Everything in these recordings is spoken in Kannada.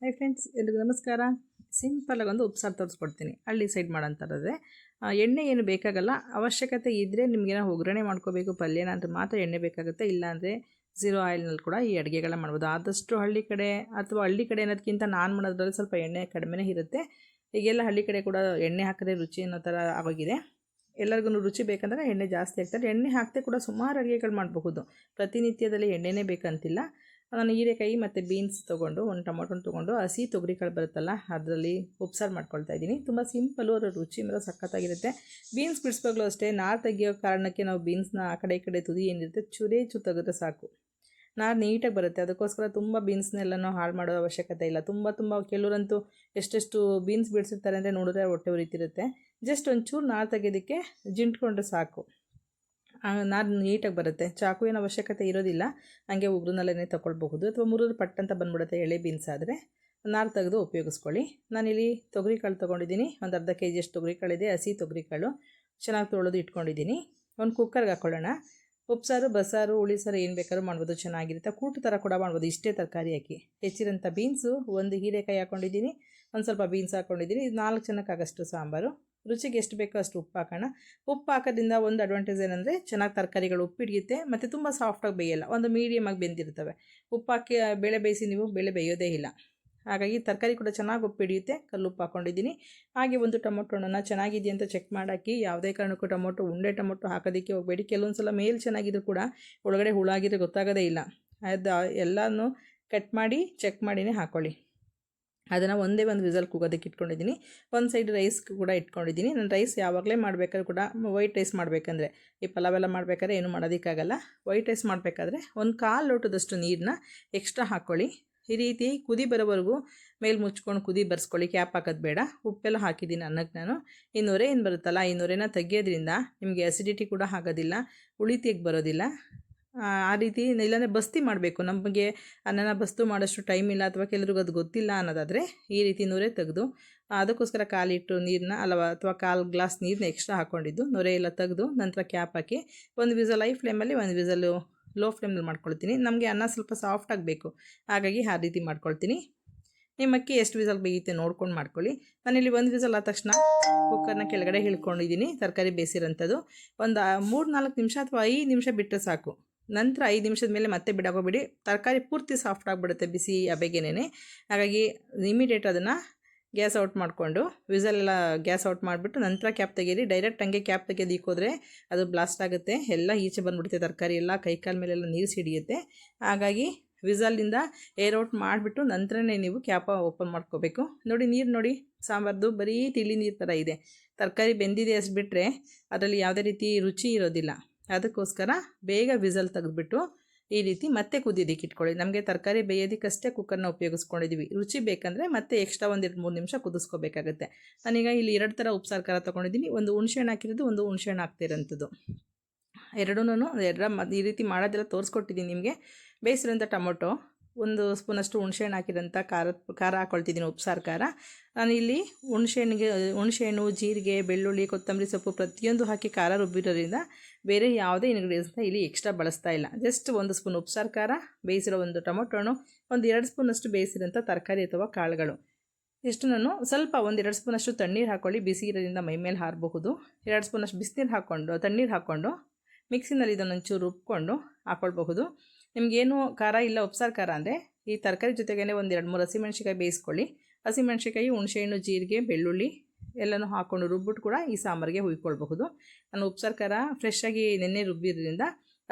ಹಾಯ್ ಫ್ರೆಂಡ್ಸ್ ಎಲ್ರಿಗೂ ನಮಸ್ಕಾರ. ಸಿಂಪಲಾಗಿ ಒಂದು ಉಪ್ಸಾರು ತೋರಿಸ್ಕೊಡ್ತೀನಿ. ಹಳ್ಳಿ ಸೈಡ್ ಮಾಡೋಂಥದ್ದೇ. ಎಣ್ಣೆ ಏನು ಬೇಕಾಗಲ್ಲ. ಅವಶ್ಯಕತೆ ಇದ್ದರೆ ನಿಮಗೇನೋ ಒಗ್ಗರಣೆ ಮಾಡ್ಕೋಬೇಕು, ಪಲ್ಯನ ಅಂದರೆ ಮಾತ್ರ ಎಣ್ಣೆ ಬೇಕಾಗುತ್ತೆ. ಇಲ್ಲಾಂದರೆ ಝೀರೋ ಆಯಿಲ್ನಲ್ಲಿ ಕೂಡ ಈ ಅಡುಗೆಗಳನ್ನ ಮಾಡ್ಬೋದು. ಆದಷ್ಟು ಹಳ್ಳಿ ಕಡೆ ಅಥವಾ ಹಳ್ಳಿ ಕಡೆ ಅನ್ನೋದಕ್ಕಿಂತ ನಾನು ಮಾಡೋದ್ರಲ್ಲಿ ಸ್ವಲ್ಪ ಎಣ್ಣೆ ಕಡಿಮೆನೇ ಇರುತ್ತೆ. ಈಗೆಲ್ಲ ಹಳ್ಳಿ ಕಡೆ ಕೂಡ ಎಣ್ಣೆ ಹಾಕಿದ್ರೆ ರುಚಿ ಅನ್ನೋ ಥರ ಆಗೋಗಿದೆ. ಎಲ್ಲರಿಗೂ ರುಚಿ ಬೇಕಂದ್ರೆ ಎಣ್ಣೆ ಜಾಸ್ತಿ ಹಾಕ್ತಾರೆ. ಎಣ್ಣೆ ಹಾಕದೆ ಕೂಡ ಸುಮಾರು ಅಡುಗೆಗಳು ಮಾಡಬಹುದು. ಪ್ರತಿನಿತ್ಯದಲ್ಲಿ ಎಣ್ಣೆನೇ ಬೇಕಂತಿಲ್ಲ. ನಾನು ಹೀರೆಕಾಯಿ ಮತ್ತು ಬೀನ್ಸ್ ತೊಗೊಂಡು, ಒಂದು ಟೊಮೊಟೊನ ತೊಗೊಂಡು, ಹಸಿ ತೊಗರಿಕಾಳು ಬರುತ್ತಲ್ಲ, ಅದರಲ್ಲಿ ಉಪ್ಸಾರು ಮಾಡ್ಕೊಳ್ತಾ ಇದ್ದೀನಿ. ತುಂಬ ಸಿಂಪಲ್ಲು ಅದರ ರುಚಿ ಮೇಲೆ ಸಖತ್ತಾಗಿರುತ್ತೆ. ಬೀನ್ಸ್ ಬಿಡಿಸ್ವಾಗಲೂ ಅಷ್ಟೇ, ನಾರು ತೆಗಿಯೋ ಕಾರಣಕ್ಕೆ ನಾವು ಬೀನ್ಸ್ನ ಆ ಕಡೆ ಈ ಕಡೆ ತುದಿ ಏನಿರುತ್ತೆ, ಚೂರೇ ಚು ತೆಗೆದ್ರೆ ಸಾಕು. ನಾರು ನೀಟಾಗಿ ಬರುತ್ತೆ, ಅದಕ್ಕೋಸ್ಕರ ತುಂಬ ಬೀನ್ಸ್ನೆಲ್ಲನೂ ಹಾಳು ಮಾಡೋ ಅವಶ್ಯಕತೆ ಇಲ್ಲ. ತುಂಬ ತುಂಬ, ಕೆಲವರಂತೂ ಎಷ್ಟೆಷ್ಟು ಬೀನ್ಸ್ ಬಿಡಿಸಿರ್ತಾರೆ ಅಂದರೆ ನೋಡಿದ್ರೆ ಹೊಟ್ಟೆ ಉರಿತಿರುತ್ತೆ. ಜಸ್ಟ್ ಒಂಚೂರು ನಾರು ತೆಗೆಯೋದಕ್ಕೆ ಜಿಂಟ್ಕೊಂಡ್ರೆ ಸಾಕು. ನಾರು ನೀಟಾಗಿ ಬರುತ್ತೆ. ಚಾಕು ಏನು ಅವಶ್ಯಕತೆ ಇರೋದಿಲ್ಲ. ಹಾಗೆ ಉಗ್ರನಲ್ಲೇ ತಗೊಳ್ಬಹುದು. ಅಥವಾ ಮುರಿದು ಪಟ್ ಅಂತ ಬಂದ್ಬಿಡುತ್ತೆ ಎಳೆ ಬೀನ್ಸ್ ಆದರೆ. ನಾರು ತೆಗೆದು ಉಪಯೋಗಿಸ್ಕೊಳ್ಳಿ. ನಾನಿಲ್ಲಿ ತೊಗರಿಕಾಳು ತೊಗೊಂಡಿದ್ದೀನಿ. ಒಂದು ಅರ್ಧ ಕೆ ಜಿಯಷ್ಟು ತೊಗರಿಕಾಳಿದೆ. ಹಸಿ ತೊಗರಿಕಾಳು. ಚೆನ್ನಾಗಿ ತೊಳೆದು ಇಟ್ಕೊಂಡಿದ್ದೀನಿ. ಒಂದು ಕುಕ್ಕರ್ಗೆ ಹಾಕ್ಕೊಳ್ಳೋಣ ಉಪ್ಸಾರು, ಬಸ್ಸಾರು ಹುಳಿ ಸಾರು ಏನು ಬೇಕಾದ್ರೂ ಮಾಡ್ಬೋದು. ಚೆನ್ನಾಗಿರುತ್ತೆ. ಕೂಟು ಥರ ಕೂಡ ಮಾಡ್ಬೋದು. ಇಷ್ಟೇ ತರಕಾರಿ ಹಾಕಿ. ಹೆಚ್ಚಿರೋಂಥ ಬೀನ್ಸು. ಒಂದು ಹೀರೆಕಾಯಿ ಹಾಕ್ಕೊಂಡಿದ್ದೀನಿ ಒಂದು ಸ್ವಲ್ಪ ಬೀನ್ಸ್ ಹಾಕ್ಕೊಂಡಿದ್ದೀನಿ ಇದು ನಾಲ್ಕು ಜನಕ್ಕಾಗಷ್ಟು ಸಾಂಬಾರು. ರುಚಿಗೆ ಎಷ್ಟು ಬೇಕೋ ಅಷ್ಟು ಉಪ್ಪು ಹಾಕೋಣ. ಉಪ್ಪು ಹಾಕೋದ್ರಿಂದ ಒಂದು ಅಡ್ವಾಂಟೇಜ್ ಏನಂದರೆ ಚೆನ್ನಾಗಿ ತರಕಾರಿಗಳು ಉಪ್ಪು ಹಿಡಿಯುತ್ತೆ, ಮತ್ತು ತುಂಬ ಸಾಫ್ಟಾಗಿ ಬೇಯಲ್ಲ, ಒಂದು ಮೀಡಿಯಮಾಗಿ ಬೆಂದಿರ್ತವೆ. ಉಪ್ಪು ಹಾಕಿ ಬೇಳೆ ಬೇಯಿಸಿ ನೀವು ಬೇಳೆ ಬೇಯೋದೇ ಇಲ್ಲ. ಹಾಗಾಗಿ ತರಕಾರಿ ಕೂಡ ಚೆನ್ನಾಗಿ ಉಪ್ಪು ಹಿಡಿಯುತ್ತೆ, ಕಲ್ಲು ಉಪ್ಪು ಹಾಕ್ಕೊಂಡಿದ್ದೀನಿ ಹಾಗೆ ಒಂದು ಟೊಮೊಟೊ ಹಣ್ಣನ್ನು ಚೆನ್ನಾಗಿದೆಯಾ ಅಂತ ಚೆಕ್ ಮಾಡಾಕಿ, ಯಾವುದೇ ಕಾರಣಕ್ಕೂ ಟೊಮೊಟೊ, ಉಂಡೆ ಟೊಮೊಟೊ ಹಾಕೋದಕ್ಕೆ ಹೋಗಬೇಡಿ. ಕೆಲವೊಂದು ಸಲ ಮೇಲ್ ಚೆನ್ನಾಗಿದ್ರು ಕೂಡ ಒಳಗಡೆ ಹುಳಾಗಿದ್ರೆ ಗೊತ್ತಾಗೋದೇ ಇಲ್ಲ. ಅದು ಎಲ್ಲನೂ ಕಟ್ ಮಾಡಿ ಚೆಕ್ ಮಾಡಿನೇ ಹಾಕ್ಕೊಳ್ಳಿ ಅದನ್ನು ಒಂದೇ ಒಂದು ವಿಸಲ್ ಕೂಗೋದಕ್ಕೆ ಇಟ್ಕೊಂಡಿದ್ದೀನಿ. ಒಂದು ಸೈಡ್ ರೈಸ್ ಕೂಡ ಇಟ್ಕೊಂಡಿದ್ದೀನಿ. ನಾನು ರೈಸ್ ಯಾವಾಗಲೇ ಮಾಡಬೇಕಾದ್ರೆ ಕೂಡ ವೈಟ್ ರೈಸ್ ಮಾಡಬೇಕಂದ್ರೆ, ಈ ಪಲಾವೆಲ್ಲ ಮಾಡಬೇಕಾದ್ರೆ ಏನು ಮಾಡೋದಕ್ಕಾಗಲ್ಲ. ವೈಟ್ ರೈಸ್ ಮಾಡಬೇಕಾದ್ರೆ ಒಂದು ಕಾಲು ಲೋಟದಷ್ಟು ನೀರನ್ನ ಎಕ್ಸ್ಟ್ರಾ ಹಾಕ್ಕೊಳ್ಳಿ ಈ ರೀತಿ ಕುದಿ ಬರೋವರೆಗೂ ಮೇಲೆ ಮುಚ್ಕೊಂಡು ಕುದಿ ಬರ್ಸ್ಕೊಳ್ಳಿ. ಕ್ಯಾಪ್ ಹಾಕೋದು ಬೇಡ. ಉಪ್ಪೆಲ್ಲ ಹಾಕಿದ್ದೀನಿ ಅನ್ನಕ್ಕೆ ನಾನು. ಈ ಏನು ಬರುತ್ತಲ್ಲ, ಈ ನೊರೆನ ತೆಗಿಯೋದ್ರಿಂದ ನಿಮಗೆ ಅಸಿಡಿಟಿ ಕೂಡ ಆಗೋದಿಲ್ಲ ಉಳಿತಿಗೆ ಬರೋದಿಲ್ಲ. ಆ ರೀತಿ ಇಲ್ಲಾಂದರೆ ಬಸ್ತಿ ಮಾಡಬೇಕು. ನಮಗೆ ಅನ್ನನ ಬಸ್ತು ಮಾಡೋಷ್ಟು ಟೈಮ್ ಇಲ್ಲ ಅಥವಾ ಕೆಲವ್ರಿಗೆ ಅದು ಗೊತ್ತಿಲ್ಲ ಅನ್ನೋದಾದರೆ ಈ ರೀತಿ ನೊರೆ ತೆಗೆದು ಅದಕ್ಕೋಸ್ಕರ ಕಾಲಿಟ್ಟು ನೀರನ್ನ ಅಲ್ಲವ ಅಥವಾ ಕಾಲು ಗ್ಲಾಸ್ ನೀರನ್ನ ಎಕ್ಸ್ಟ್ರಾ ಹಾಕ್ಕೊಂಡಿದ್ದು ನೊರೆ ಎಲ್ಲ ತೆಗೆದು ನಂತರ ಕ್ಯಾಪ್ ಹಾಕಿ ಒಂದು ವಿಸಲ್ ಐ ಫ್ಲೇಮಲ್ಲಿ ಒಂದು ವಿಸಲು ಲೋ ಫ್ಲೇಮಲ್ಲಿ ಮಾಡ್ಕೊಳ್ತೀನಿ. ನಮಗೆ ಅನ್ನ ಸ್ವಲ್ಪ ಸಾಫ್ಟ್ ಆಗಬೇಕು. ಹಾಗಾಗಿ ಆ ರೀತಿ ಮಾಡ್ಕೊಳ್ತೀನಿ. ನಿಮ್ಮ ಅಕ್ಕಿ ಎಷ್ಟು ವಿಸಲ್ ಬೇಯುತ್ತೆ ನೋಡ್ಕೊಂಡು ಮಾಡ್ಕೊಳ್ಳಿ. ನಾನಿಲ್ಲಿ ಒಂದು ವಿಸಲ್ ಆದ ತಕ್ಷಣ ಕುಕ್ಕರ್ನ ಕೆಳಗಡೆ ಹಿಳ್ಕೊಂಡಿದ್ದೀನಿ. ತರಕಾರಿ ಬೇಯಿಸಿರೋಂಥದ್ದು ಒಂದು ಮೂರು ನಾಲ್ಕು ನಿಮಿಷ ಅಥವಾ ಐದು ನಿಮಿಷ ಬಿಟ್ಟರೆ ಸಾಕು. ನಂತರ ಐದು ನಿಮಿಷದ ಮೇಲೆ ಮತ್ತೆ ಬಿಡಾಕೋಬಿಡಿ. ತರಕಾರಿ ಪೂರ್ತಿ ಸಾಫ್ಟ್ ಆಗಿಬಿಡುತ್ತೆ ಬಿಸಿ ಅಬೆಗೆನೇ ಹಾಗಾಗಿ ಇಮಿಡಿಯೇಟ್ ಅದನ್ನು ಗ್ಯಾಸ್ ಔಟ್ ಮಾಡಿಕೊಂಡು ವಿಸಲೆಲ್ಲ ಗ್ಯಾಸ್ ಔಟ್ ಮಾಡಿಬಿಟ್ಟು ನಂತರ ಕ್ಯಾಪ್ ತೆಗೀರಿ. ಡೈರೆಕ್ಟ್ ಹಂಗೆ ಕ್ಯಾಪ್ ತೆಗೆದು ಇಕ್ಕೋದ್ರೆ ಅದು ಬ್ಲಾಸ್ಟ್ ಆಗುತ್ತೆ. ಎಲ್ಲ ಈಚೆ ಬಂದುಬಿಡುತ್ತೆ ತರಕಾರಿ ಎಲ್ಲ. ಕೈಕಾಲ ಮೇಲೆಲ್ಲ ನೀರು ಸಿಡಿಯುತ್ತೆ. ಹಾಗಾಗಿ ವಿಸಲಿಂದ ಏರ್ ಔಟ್ ಮಾಡಿಬಿಟ್ಟು ನಂತರನೇ ನೀವು ಕ್ಯಾಪ ಓಪನ್ ಮಾಡ್ಕೋಬೇಕು. ನೋಡಿ ನೀರು ನೋಡಿ, ಸಾಂಬಾರ್ದು ಬರೀ ತಿಳಿ ನೀರು ಥರ ಇದೆ. ತರಕಾರಿ ಬೆಂದಿದೆ ಅಷ್ಟು ಬಿಟ್ಟರೆ ಅದರಲ್ಲಿ ಯಾವುದೇ ರೀತಿ ರುಚಿ ಇರೋದಿಲ್ಲ. ಅದಕ್ಕೋಸ್ಕರ ಬೇಗ ವಿಸಲ್ ತೆಗೆದುಬಿಟ್ಟು ಈ ರೀತಿ ಮತ್ತೆ ಕುದಿಯೋದಕ್ಕೆ ಇಟ್ಕೊಳ್ಳಿ. ನಮಗೆ ತರಕಾರಿ ಬೇಯೋದಕ್ಕಷ್ಟೇ ಕುಕ್ಕರ್ನ ಉಪಯೋಗಿಸ್ಕೊಂಡಿದ್ದೀವಿ ರುಚಿ ಬೇಕಂದರೆ ಮತ್ತೆ ಎಕ್ಸ್ಟ್ರಾ ಒಂದು ಎರಡು ಮೂರು ನಿಮಿಷ ಕುದಿಸ್ಕೋಬೇಕಾಗುತ್ತೆ. ನಾನೀಗ ಇಲ್ಲಿ ಎರಡು ಥರ ಉಪ್ಸಾರು ಖಾರ ತೊಗೊಂಡಿದ್ದೀನಿ. ಒಂದು ಹುಣಸೆಹಣ್ಣು ಹಾಕಿರೋದು, ಒಂದು ಹುಣಸೆಹಣ್ಣು ಹಾಕ್ತಿರೋಂಥದ್ದು ಎರಡೂ ಎರಡ ಈ ರೀತಿ ಮಾಡೋದೆಲ್ಲ ತೋರಿಸ್ಕೊಟ್ಟಿದ್ದೀನಿ ನಿಮಗೆ. ಬೇಯಿಸಿರೋಂಥ ಟೊಮೊಟೊ ಒಂದು ಸ್ಪೂನಷ್ಟು ಹುಣಸೆಹಣ್ಣು ಹಾಕಿದಂಥ ಖಾರ ಖಾರ ಹಾಕ್ಕೊಳ್ತಿದ್ದೀನಿ ಉಪ್ಸಾರು ಖಾರ ನಾನು ಇಲ್ಲಿ ಹುಣಸೆಹಣ್ಣಿಗೆ ಹುಣಸೆಹಣ್ಣು ಜೀರಿಗೆ, ಬೆಳ್ಳುಳ್ಳಿ, ಕೊತ್ತಂಬರಿ ಸೊಪ್ಪು ಪ್ರತಿಯೊಂದು ಹಾಕಿ ಖಾರ ರುಬ್ಬಿರೋದ್ರಿಂದ ಬೇರೆ ಯಾವುದೇ ಇಂಗ್ರೀಡಿಯೆಂಟ್ಸ್ನ ಇಲ್ಲಿ ಎಕ್ಸ್ಟ್ರಾ ಬಳಸ್ತಾ ಇಲ್ಲ. ಜಸ್ಟ್ ಒಂದು ಸ್ಪೂನ್ ಉಪ್ಸಾರು ಖಾರ ಬೇಯಿಸಿರೋ ಒಂದು ಟೊಮೊಟೊ ಹಣ್ಣು, ಒಂದು ಎರಡು ಸ್ಪೂನಷ್ಟು ಬೇಯಿಸಿರೋಂಥ ತರಕಾರಿ ಅಥವಾ ಕಾಳುಗಳು. ಎಷ್ಟು ನಾನು ಸ್ವಲ್ಪ ಒಂದು ಎರಡು ಸ್ಪೂನಷ್ಟು ತಣ್ಣೀರು ಹಾಕ್ಕೊಳ್ಳಿ ಬಿಸಿ ಇರೋದ್ರಿಂದ ಮೈಮೇಲೆ ಹಾರಬಹುದು. ಎರಡು ಸ್ಪೂನಷ್ಟು ಬಿಸಿನೀರು ಹಾಕ್ಕೊಂಡು ತಣ್ಣೀರು ಹಾಕ್ಕೊಂಡು ಮಿಕ್ಸಿನಲ್ಲಿ ಇದನ್ನೊಂಚೂರು ರುಬ್ಕೊಂಡು ಹಾಕ್ಕೊಳ್ಬಹುದು ನಿಮಗೇನು ಖಾರ ಇಲ್ಲ, ಉಪ್ಸಾರು ಖಾರ ಅಂದರೆ ಈ ತರಕಾರಿ ಜೊತೆಗೇ ಒಂದು ಎರಡು ಮೂರು ಹಸಿಮೆಣ್ಸಿಕಾಯಿ ಬೇಯಿಸ್ಕೊಳ್ಳಿ. ಹಸಿಮೆಣ್ಸಿಕಾಯಿ ಹುಣಸೆಹಣ್ಣು ಜೀರಿಗೆ, ಬೆಳ್ಳುಳ್ಳಿ ಎಲ್ಲನೂ ಹಾಕ್ಕೊಂಡು ರುಬ್ಬಿಟ್ಟು ಕೂಡ ಈ ಸಾಂಬಾರಿಗೆ ಹುಯ್ಕೊಳ್ಬಹುದು. ನಾನು ಉಪ್ಸಾರು ಖಾರ ಫ್ರೆಶ್ಶಾಗಿ ನೆನ್ನೆ ರುಬ್ಬಿದ್ರಿಂದ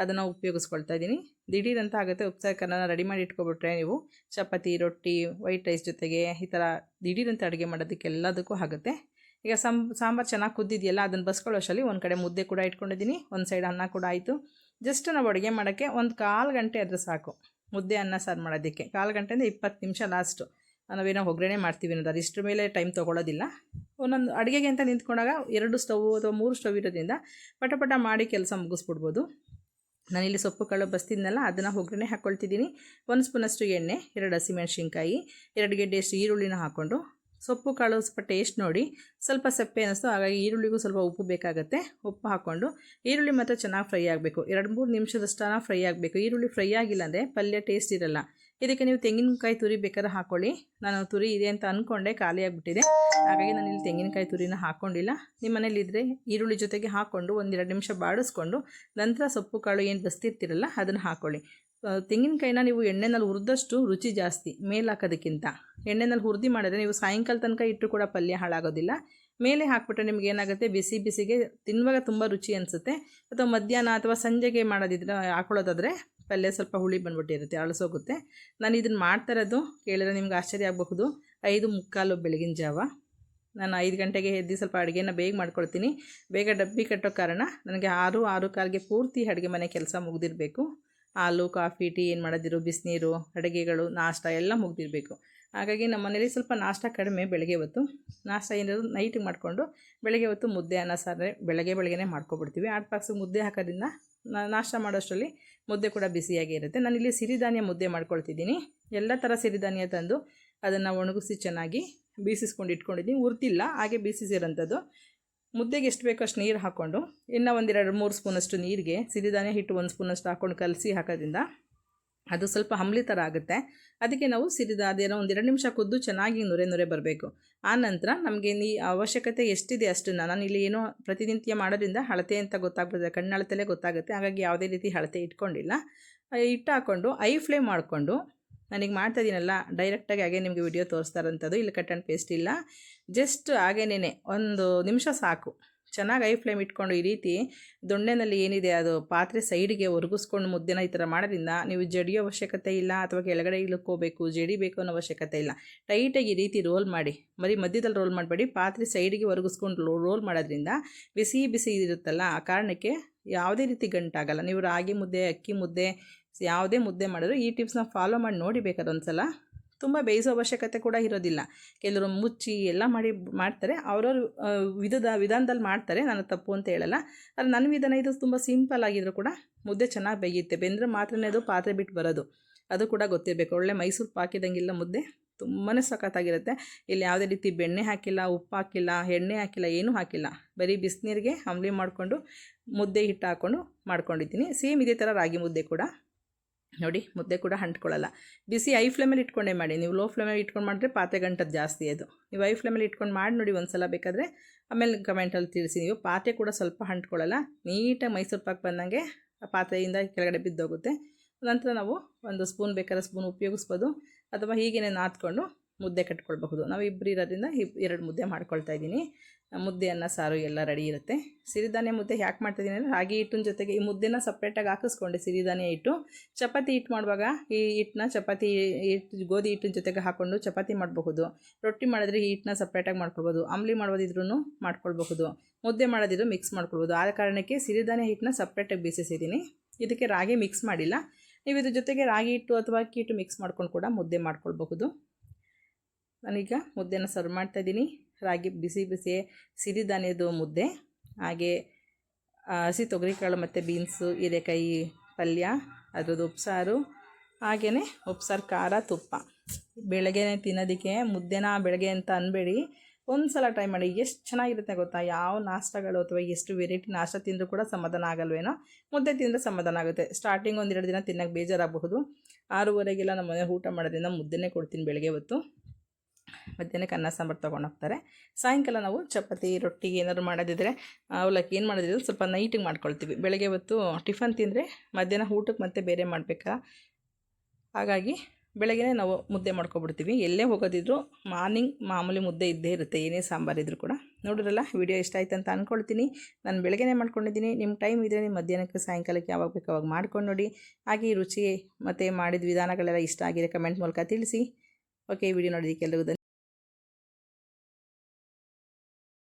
ಅದನ್ನು ಉಪಯೋಗಿಸ್ಕೊಳ್ತಾ ಇದ್ದೀನಿ. ದಿಢೀರಂತ ಆಗುತ್ತೆ ಉಪ್ಸಾರು ಖಾರನ ರೆಡಿ ಮಾಡಿ ಇಟ್ಕೊಬಿಟ್ರೆ ನೀವು ಚಪಾತಿ, ರೊಟ್ಟಿ, ವೈಟ್ ರೈಸ್ ಜೊತೆಗೆ ಈ ಥರ ದಿಢೀರಂತ ಅಡುಗೆ ಮಾಡೋದಕ್ಕೆ ಎಲ್ಲದಕ್ಕೂ ಆಗುತ್ತೆ. ಈಗ ಸಾಂಬ್ ಸಾಂಬಾರು ಚೆನ್ನಾಗಿ ಕುದ್ದಿದೆಯಲ್ಲ ಅದನ್ನು ಬಸ್ಕೊಳ್ಳೋ ಅಷ್ಟರಲ್ಲಿ ಒಂದು ಕಡೆ ಮುದ್ದೆ ಕೂಡ ಇಟ್ಕೊಂಡಿದ್ದೀನಿ. ಒಂದು ಸೈಡ್ ಅನ್ನ ಕೂಡ ಆಯಿತು. ಜಸ್ಟ್ ನಾವು ಅಡುಗೆ ಮಾಡೋಕ್ಕೆ ಒಂದು ಕಾಲು ಗಂಟೆ ಆದರೆ ಸಾಕು. ಮುದ್ದೆ, ಅನ್ನ, ಸಾರು ಮಾಡೋದಕ್ಕೆ. ಕಾಲು ಗಂಟೆಯಿಂದ ಇಪ್ಪತ್ತು ನಿಮಿಷ ಲಾಸ್ಟು ನಾವೇನೋ ಒಗ್ಗರಣೆ ಮಾಡ್ತೀವಿ ಅನ್ನೋದು. ಅದಿಷ್ಟರ ಮೇಲೆ ಟೈಮ್ ತೊಗೊಳ್ಳೋದಿಲ್ಲ ಒಂದೊಂದು ಅಡುಗೆಗೆ ಅಂತ ನಿಂತ್ಕೊಂಡಾಗ ಎರಡು ಸ್ಟವ್ ಅಥವಾ ಮೂರು ಸ್ಟವ್ ಇರೋದ್ರಿಂದ ಪಟ ಮಾಡಿ ಕೆಲಸ ಮುಗಿಸ್ಬಿಡ್ಬೋದು. ನಾನಿಲ್ಲಿ ಸೊಪ್ಪು ಕಾಳು ಬಸ್ತಿದ್ನಲ್ಲ, ಅದನ್ನು ಒಗ್ಗರಣೆ ಹಾಕ್ಕೊಳ್ತಿದ್ದೀನಿ ಒಂದು ಸ್ಪೂನಷ್ಟು ಎಣ್ಣೆ, ಎರಡು ಹಸಿಮೆಣಸಿನ್ಕಾಯಿ ಎರಡು ಗೆಡ್ಡೆಯಷ್ಟು ಈರುಳ್ಳಿನ ಹಾಕ್ಕೊಂಡು ಸೊಪ್ಪು ಕಾಳು ಸ್ವಲ್ಪ ಟೇಸ್ಟ್ ನೋಡಿ. ಸ್ವಲ್ಪ ಸಪ್ಪೆ ಅನ್ನಿಸ್ತು. ಹಾಗಾಗಿ ಈರುಳ್ಳಿಗೂ ಸ್ವಲ್ಪ ಉಪ್ಪು ಬೇಕಾಗುತ್ತೆ. ಉಪ್ಪು ಹಾಕ್ಕೊಂಡು ಈರುಳ್ಳಿ ಮಾತ್ರ ಚೆನ್ನಾಗಿ ಫ್ರೈ ಆಗಬೇಕು. ಎರಡು ಮೂರು ನಿಮಿಷದಷ್ಟು ಫ್ರೈ ಆಗಬೇಕು. ಈರುಳ್ಳಿ ಫ್ರೈ ಆಗಿಲ್ಲ ಅಂದರೆ ಪಲ್ಯ ಟೇಸ್ಟ್ ಇರಲ್ಲ. ಇದಕ್ಕೆ ನೀವು ತೆಂಗಿನಕಾಯಿ ತುರಿ ಬೇಕಾದ್ರೆ ಹಾಕ್ಕೊಳ್ಳಿ ನಾನು ತುರಿ ಇದೆ ಅಂತ ಅಂದ್ಕೊಂಡೆ ಖಾಲಿ ಆಗಿಬಿಟ್ಟಿದೆ. ಹಾಗಾಗಿ ನಾನು ಇಲ್ಲಿ ತೆಂಗಿನಕಾಯಿ ತುರಿನ ಹಾಕ್ಕೊಂಡಿಲ್ಲ ನಿಮ್ಮ ಮನೇಲಿ ಇದ್ದರೆ ಈರುಳ್ಳಿ ಜೊತೆಗೆ ಹಾಕ್ಕೊಂಡು ಒಂದೆರಡು ನಿಮಿಷ ಬಾಡಿಸ್ಕೊಂಡು ನಂತರ ಸೊಪ್ಪು ಕಾಳು ಏನು ಬಸ್ತಿರ್ತಿರಲ್ಲ ಅದನ್ನು ಹಾಕ್ಕೊಳ್ಳಿ ತೆಂಗಿನಕಾಯಿನ ನೀವು ಎಣ್ಣೆನಲ್ಲಿ ಹುರಿದಷ್ಟು ರುಚಿ ಜಾಸ್ತಿ, ಮೇಲೆ ಹಾಕೋದಕ್ಕಿಂತ. ಎಣ್ಣೆನಲ್ಲಿ ಹುರಿದು ಮಾಡಿದ್ರೆ ನೀವು ಸಾಯಂಕಾಲ ತನಕ ಇಟ್ಟರು ಕೂಡ ಪಲ್ಯ ಹಾಳಾಗೋದಿಲ್ಲ. ಮೇಲೆ ಹಾಕ್ಬಿಟ್ರೆ ನಿಮ್ಗೆ ಏನಾಗುತ್ತೆ? ಬಿಸಿ ಬಿಸಿಗೆ ತಿನ್ನುವಾಗ ತುಂಬ ರುಚಿ ಅನಿಸುತ್ತೆ. ಅಥವಾ ಮಧ್ಯಾಹ್ನ ಅಥವಾ ಸಂಜೆಗೆ ಮಾಡೋದಿದ್ರೆ, ಹಾಕೊಳ್ಳೋದಾದರೆ ಪಲ್ಯ ಸ್ವಲ್ಪ ಹುಳಿ ಬಂದ್ಬಿಟ್ಟಿರುತ್ತೆ, ಅಳಸೋಗುತ್ತೆ. ನಾನು ಇದನ್ನು ಮಾಡ್ತಾ ಇರೋದು ಕೇಳಿದ್ರೆ ನಿಮ್ಗೆ ಆಶ್ಚರ್ಯ ಆಗಬಹುದು. ಐದು ಮುಕ್ಕಾಲು ಬೆಳಗಿನ ಜಾವ. ನಾನು ಐದು ಗಂಟೆಗೆ ಎದ್ದು ಸ್ವಲ್ಪ ಅಡುಗೆನ ಬೇಗ ಮಾಡ್ಕೊಳ್ತೀನಿ. ಬೇಗ ಡಬ್ಬಿ ಕಟ್ಟೋ ಕಾರಣ ನನಗೆ ಆರು ಆರು ಕಾಲಿಗೆ ಪೂರ್ತಿ ಅಡುಗೆ ಮನೆ ಕೆಲಸ ಮುಗ್ದಿರಬೇಕು. ಹಾಲು, ಕಾಫಿ, ಟೀ ಏನು ಮಾಡೋದಿರು? ಬಿಸಿನೀರು, ಅಡುಗೆಗಳು, ನಾಷ್ಟ ಎಲ್ಲ ಮುಗ್ದಿರಬೇಕು. ಹಾಗಾಗಿ ನಮ್ಮ ಮನೇಲಿ ಸ್ವಲ್ಪ ನಾಷ್ಟ ಕಡಿಮೆ ಬೆಳಗ್ಗೆ ಹೊತ್ತು. ನಾಷ್ಟ ಏನಾದ್ರು ನೈಟಿಗೆ ಮಾಡಿಕೊಂಡು ಬೆಳಗ್ಗೆ ಹೊತ್ತು ಮುದ್ದೆ ಅನ್ನ ಸಾರೆ ಬೆಳಗ್ಗೆ ಬೆಳಗ್ಗೆನೇ ಮಾಡ್ಕೊಬಿಡ್ತೀವಿ. ಆಟ್ ಬಾಕ್ಸಿಗೆ ಮುದ್ದೆ ಹಾಕೋದ್ರಿಂದ ನಾಷ್ಟ ಮಾಡೋಷ್ಟರಲ್ಲಿ ಮುದ್ದೆ ಕೂಡ ಬಿಸಿಯಾಗಿ ಇರುತ್ತೆ. ನಾನಿಲ್ಲಿ ಸಿರಿಧಾನ್ಯ ಮುದ್ದೆ ಮಾಡ್ಕೊಳ್ತಿದ್ದೀನಿ. ಎಲ್ಲ ಥರ ಸಿರಿಧಾನ್ಯ ತಂದು ಅದನ್ನು ಒಣಗಿಸಿ ಚೆನ್ನಾಗಿ ಬೀಸಿಸ್ಕೊಂಡು ಇಟ್ಕೊಂಡಿದ್ದೀನಿ. ಉರ್ತಿಲ್ಲ ಹಾಗೆ ಬೀಸಿಸಿರೋಂಥದ್ದು. ಮುದ್ದೆಗೆ ಎಷ್ಟು ಬೇಕೋ ಅಷ್ಟು ನೀರು ಹಾಕ್ಕೊಂಡು ಇನ್ನು ಒಂದೆರಡು ಮೂರು ಸ್ಪೂನಷ್ಟು ನೀರಿಗೆ ಸಿರಿಧಾನ್ಯ ಹಿಟ್ಟು ಒಂದು ಸ್ಪೂನಷ್ಟು ಹಾಕ್ಕೊಂಡು ಕಲಸಿ ಹಾಕೋದ್ರಿಂದ ಅದು ಸ್ವಲ್ಪ ಹಂಬಲಿ ಥರ ಆಗುತ್ತೆ. ಅದಕ್ಕೆ ನಾವು ಸಿರಿದ ಅದೇನೋ ಎರಡು ನಿಮಿಷ ಕುದ್ದು ಚೆನ್ನಾಗಿ ನುರೆ ನುರೆ ಬರಬೇಕು. ಆ ನಂತರ ನಮಗೆ ನೀ ಅವಶ್ಯಕತೆ ಎಷ್ಟಿದೆ ಅಷ್ಟನ್ನು, ನಾನು ಇಲ್ಲಿ ಏನೋ ಪ್ರತಿನಿತ್ಯ ಮಾಡೋದ್ರಿಂದ ಅಳತೆ ಅಂತ ಗೊತ್ತಾಗ್ತದೆ ಕಣ್ಣಳತೆಲೇ ಗೊತ್ತಾಗುತ್ತೆ. ಹಾಗಾಗಿ ಯಾವುದೇ ರೀತಿ ಅಳತೆ ಇಟ್ಕೊಂಡಿಲ್ಲ. ಹಿಟ್ಟು ಹಾಕ್ಕೊಂಡು ಐ ಫ್ಲೇಮ್ ಮಾಡಿಕೊಂಡು, ನನಗೆ ಮಾಡ್ತಾ ಇದ್ದೀನಲ್ಲ ಡೈರೆಕ್ಟಾಗಿ ಹಾಗೆ ನಿಮಗೆ ವಿಡಿಯೋ ತೋರಿಸ್ತಾರಂಥದ್ದು ಇಲ್ಲಿ ಕಟ್ ಆ್ಯಂಡ್ ಪೇಸ್ಟ್ ಇಲ್ಲ. ಜಸ್ಟ್ ಹಾಗೇನೇ ಒಂದು ನಿಮಿಷ ಸಾಕು. ಚೆನ್ನಾಗಿ ಐ ಫ್ಲೇಮ್ ಇಟ್ಕೊಂಡು ಈ ರೀತಿ ದೊಣ್ಣೆನಲ್ಲಿ ಏನಿದೆ ಅದು ಪಾತ್ರೆ ಸೈಡಿಗೆ ಒರಗಿಸ್ಕೊಂಡು ಮುದ್ದೆನ ಈ ಥರ ಮಾಡೋದ್ರಿಂದ ನೀವು ಜಡಿಯೋ ಅವಶ್ಯಕತೆ ಇಲ್ಲ ಅಥವಾ ಕೆಳಗಡೆ ಇಳ್ಕೋಬೇಕು, ಜಡಿಬೇಕು ಅನ್ನೋ ಅವಶ್ಯಕತೆ ಇಲ್ಲ. ಟೈಟಾಗಿ ಈ ರೀತಿ ರೋಲ್ ಮಾಡಿ ಬರೀ ಮಧ್ಯದಲ್ಲಿ ರೋಲ್ ಮಾಡಬೇಡಿ. ಪಾತ್ರೆ ಸೈಡಿಗೆ ಒರಗಿಸ್ಕೊಂಡು ರೋಲ್ ಮಾಡೋದ್ರಿಂದ ಬಿಸಿ ಬಿಸಿ ಇರುತ್ತಲ್ಲ, ಆ ಕಾರಣಕ್ಕೆ ಯಾವುದೇ ರೀತಿ ಗಂಟಾಗಲ್ಲ. ನೀವು ರಾಗಿ ಮುದ್ದೆ, ಅಕ್ಕಿ ಮುದ್ದೆ, ಯಾವುದೇ ಮುದ್ದೆ ಮಾಡಿದ್ರು ಈ ಟಿಪ್ಸ್ನ ಫಾಲೋ ಮಾಡಿ ನೋಡಿ ಬೇಕಾದ್ರೆ ಒಂದ್ಸಲ. ತುಂಬ ಬೇಯಿಸೋ ಅವಶ್ಯಕತೆ ಕೂಡ ಇರೋದಿಲ್ಲ. ಕೆಲವರು ಮುಚ್ಚಿ ಎಲ್ಲ ಮಾಡಿ ಮಾಡ್ತಾರೆ. ಅವ್ರವ್ರ ವಿಧದ, ವಿಧಾನದಲ್ಲಿ ಮಾಡ್ತಾರೆ. ನಾನು ತಪ್ಪು ಅಂತ ಹೇಳಲ್ಲ. ಆದರೆ ನನ್ನ ವಿಧಾನ ಇದು ತುಂಬ ಸಿಂಪಲ್ ಆಗಿದ್ರು ಕೂಡ ಮುದ್ದೆ ಚೆನ್ನಾಗಿ ಬೇಯುತ್ತೆ. ಬೆಂದರೆ ಮಾತ್ರನೇ ಅದು ಪಾತ್ರೆ ಬಿಟ್ಟು ಬರೋದು. ಅದು ಕೂಡ ಗೊತ್ತಿರಬೇಕು. ಒಳ್ಳೆ ಮೈಸೂರು ಪಾಕಿದಂಗಿಲ್ಲ ಮುದ್ದೆ ತುಂಬಾ ಸಖತ್ತಾಗಿರುತ್ತೆ. ಇಲ್ಲಿ ಯಾವುದೇ ರೀತಿ ಬೆಣ್ಣೆ ಹಾಕಿಲ್ಲ, ಉಪ್ಪು ಹಾಕಿಲ್ಲ, ಎಣ್ಣೆ ಹಾಕಿಲ್ಲ, ಏನೂ ಹಾಕಿಲ್ಲ. ಬರೀ ಬಿಸಿನೀರಿಗೆ ಅಂಬ್ಲಿ ಮಾಡಿಕೊಂಡು ಮುದ್ದೆ ಹಿಟ್ಟು ಹಾಕ್ಕೊಂಡು ಮಾಡ್ಕೊಂಡಿದ್ದೀನಿ. ಸೇಮ್ ಇದೇ ಥರ ರಾಗಿ ಮುದ್ದೆ ಕೂಡ. ನೋಡಿ, ಮುದ್ದೆ ಕೂಡ ಅಂಟ್ಕೊಳ್ಳಲ್ಲ. ಬಿಸಿ ಐ ಫ್ಲೇಮಲ್ಲಿ ಇಟ್ಕೊಂಡೇ ಮಾಡಿ. ನೀವು ಲೋ ಫ್ಲೇಮಲ್ಲಿ ಇಟ್ಕೊಂಡು ಮಾಡಿದ್ರೆ ಪಾತ್ರೆ ಗಂಟದ್ದು ಜಾಸ್ತಿ ಅದು. ನೀವು ಐ ಫ್ಲೇಮಲ್ಲಿ ಇಟ್ಕೊಂಡು ಮಾಡಿ ನೋಡಿ ಒಂದು ಸಲ ಬೇಕಾದರೆ ಆಮೇಲೆ ಕಮೆಂಟಲ್ಲಿ ತಿಳಿಸಿ. ನೀವು ಪಾತ್ರೆ ಕೂಡ ಸ್ವಲ್ಪ ಅಂಟ್ಕೊಳ್ಳಲ್ಲ. ನೀಟಾಗಿ ಮೈಸೂರು ಪಾಕ್ ಬಂದಂಗೆ ಪಾತ್ರೆಯಿಂದ ಕೆಳಗಡೆ ಬಿದ್ದೋಗುತ್ತೆ. ನಂತರ ನಾವು ಒಂದು ಸ್ಪೂನ್ ಬೇಕಾದ್ರೆ ಸ್ಪೂನ್ ಉಪಯೋಗಿಸ್ಬೋದು. ಅಥವಾ ಹೀಗೇನೆ ನಾದ್ಕೊಂಡು ಮುದ್ದೆ ಕಟ್ಕೊಳ್ಬಹುದು. ನಾವು ಇಬ್ಬರು ಇರೋದ್ರಿಂದ ಎರಡು ಮುದ್ದೆ ಮಾಡ್ಕೊಳ್ತಾ ಇದ್ದೀನಿ. ಮುದ್ದೆ ಅನ್ನ ಸಾರು ಎಲ್ಲ ರೆಡಿ ಇರುತ್ತೆ. ಸಿರಿಧಾನ್ಯ ಮುದ್ದೆ ಯಾಕೆ ಮಾಡ್ತಿದ್ದೀನಿ ಅಂದರೆ ರಾಗಿ ಹಿಟ್ಟಿನ ಜೊತೆಗೆ ಈ ಮುದ್ದೆನ ಸಪ್ರೇಟಾಗಿ ಹಾಕಿಸ್ಕೊಂಡೆ ಸಿರಿಧಾನ್ಯ ಹಿಟ್ಟು. ಚಪಾತಿ ಹಿಟ್ಟು ಮಾಡುವಾಗ ಈ ಹಿಟ್ಟನ್ನ ಚಪಾತಿ ಹಿಟ್ಟು ಗೋಧಿ ಹಿಟ್ಟಿನ ಜೊತೆಗೆ ಹಾಕ್ಕೊಂಡು ಚಪಾತಿ ಮಾಡಬಹುದು. ರೊಟ್ಟಿ ಮಾಡಿದ್ರೆ ಈ ಹಿಟ್ಟನ್ನ ಸಪ್ರೇಟಾಗಿ ಮಾಡ್ಕೊಳ್ಬೋದು ಅಂಬ್ಲಿ ಮಾಡೋದಿದ್ರೂ ಮಾಡ್ಕೊಳ್ಬಹುದು. ಮುದ್ದೆ ಮಾಡೋದಿದ್ರು ಮಿಕ್ಸ್ ಮಾಡ್ಕೊಳ್ಬೋದು ಆ ಕಾರಣಕ್ಕೆ ಸಿರಿಧಾನ್ಯ ಹಿಟ್ಟನ್ನ ಸಪ್ರೇಟಾಗಿ ಬೀಸಿಸಿದ್ದೀನಿ ಇದಕ್ಕೆ ರಾಗಿ ಮಿಕ್ಸ್ ಮಾಡಿಲ್ಲ. ನೀವು ಇದ್ರ ಜೊತೆಗೆ ರಾಗಿ ಹಿಟ್ಟು ಅಥವಾ ಅಕ್ಕಿ ಹಿಟ್ಟು ಮಿಕ್ಸ್ ಮಾಡ್ಕೊಂಡು ಕೂಡ ಮುದ್ದೆ ಮಾಡ್ಕೊಳ್ಬಹುದು. ನಾನೀಗ ಮುದ್ದೆನ ಸರ್ವ್ ಮಾಡ್ತಾ ಇದ್ದೀನಿ. ರಾಗಿ ಬಿಸಿ ಬಿಸಿ ಸಿರಿಧಾನ್ಯದ್ದು ಮುದ್ದೆ, ಹಾಗೆ ಹಸಿ ತೊಗರಿಕಾಳು ಮತ್ತು ಬೀನ್ಸು, ಹೀರೆಕಾಯಿ ಪಲ್ಯ, ಅದ್ರದ್ದು ಉಪ್ಸಾರು ಹಾಗೆಯೇ ಉಪ್ಸಾರು, ಖಾರ, ತುಪ್ಪ. ಬೆಳಗ್ಗೆನೇ ತಿನ್ನೋದಕ್ಕೆ ಮುದ್ದೆನ ಬೆಳಗ್ಗೆ ಅಂತ ಅನ್ಬೇಡಿ. ಒಂದು ಸಲ ಟ್ರೈ ಮಾಡಿ, ಎಷ್ಟು ಚೆನ್ನಾಗಿರುತ್ತೆ ಗೊತ್ತಾ? ಯಾವ ನಾಷ್ಟಗಳು ಅಥವಾ ಎಷ್ಟು ವೆರೈಟಿ ನಾಷ್ಟ ತಿಂದರೂ ಕೂಡ ಸಮಾಧಾನ ಆಗಲ್ವೇನೋ? ಮುದ್ದೆ ತಿಂದರೆ ಸಮಾಧಾನ ಆಗುತ್ತೆ. ಸ್ಟಾರ್ಟಿಂಗ್ ಒಂದೆರಡು ದಿನ ತಿನ್ನೋಕೆ ಬೇಜಾರಾಗಬಹುದು. ಆರೂವರೆಗೆಲ್ಲ ನಮ್ಮ ಮನೆ ಊಟ ಮಾಡೋದ್ರಿಂದ ಮುದ್ದೆನೇ ಕೊಡ್ತೀನಿ ಬೆಳಗ್ಗೆ ಹೊತ್ತು. ಮಧ್ಯಾಹ್ನಕ್ಕೆ ಅನ್ನ ಸಾಂಬಾರು ತೊಗೊಂಡು ಹೋಗ್ತಾರೆ. ಸಾಯಂಕಾಲ ನಾವು ಚಪಾತಿ, ರೊಟ್ಟಿ ಏನಾದ್ರು ಮಾಡೋದಿದ್ರೆ ಅವಲಕ್ಕಿ ಏನು ಮಾಡೋದಿದ್ರೆ ಸ್ವಲ್ಪ ನೈಟಿಗೆ ಮಾಡ್ಕೊಳ್ತೀವಿ. ಬೆಳಗ್ಗೆ ಹೊತ್ತು ಟಿಫನ್ ತಿಂದರೆ ಮಧ್ಯಾಹ್ನ ಊಟಕ್ಕೆ ಮತ್ತೆ ಬೇರೆ ಮಾಡಬೇಕಾ? ಹಾಗಾಗಿ ಬೆಳಗ್ಗೆ ನಾವು ಮುದ್ದೆ ಮಾಡ್ಕೊಬಿಡ್ತೀವಿ. ಎಲ್ಲೇ ಹೋಗೋದಿದ್ರು ಮಾರ್ನಿಂಗ್ ಮಾಮೂಲಿ ಮುದ್ದೆ ಇದ್ದೇ ಇರುತ್ತೆ. ಏನೇ ಸಾಂಬಾರಿದ್ರು ಕೂಡ. ನೋಡಿರಲ್ಲ ವಿಡಿಯೋ ಇಷ್ಟ ಆಯ್ತು ಅಂತ ಅಂದ್ಕೊಳ್ತೀನಿ ನಾನು ಬೆಳಗ್ಗೆನೇ ಮಾಡ್ಕೊಂಡಿದ್ದೀನಿ. ನಿಮ್ಮ ಟೈಮ್ ಇದ್ದರೆ ನಿಮ್ಮ ಮಧ್ಯಾಹ್ನಕ್ಕೆ, ಸಾಯಂಕಾಲಕ್ಕೆ ಯಾವಾಗ ಬೇಕು ಅವಾಗ ಮಾಡ್ಕೊಂಡು ನೋಡಿ. ಹಾಗೆ ರುಚಿ ಮತ್ತು ಮಾಡಿದ ವಿಧಾನಗಳೆಲ್ಲ ಇಷ್ಟ ಆಗಿದೆ ಕಮೆಂಟ್ ಮೂಲಕ ತಿಳಿಸಿ. ಓಕೆ ಈ ವಿಡಿಯೋ ಧನ್ಯ-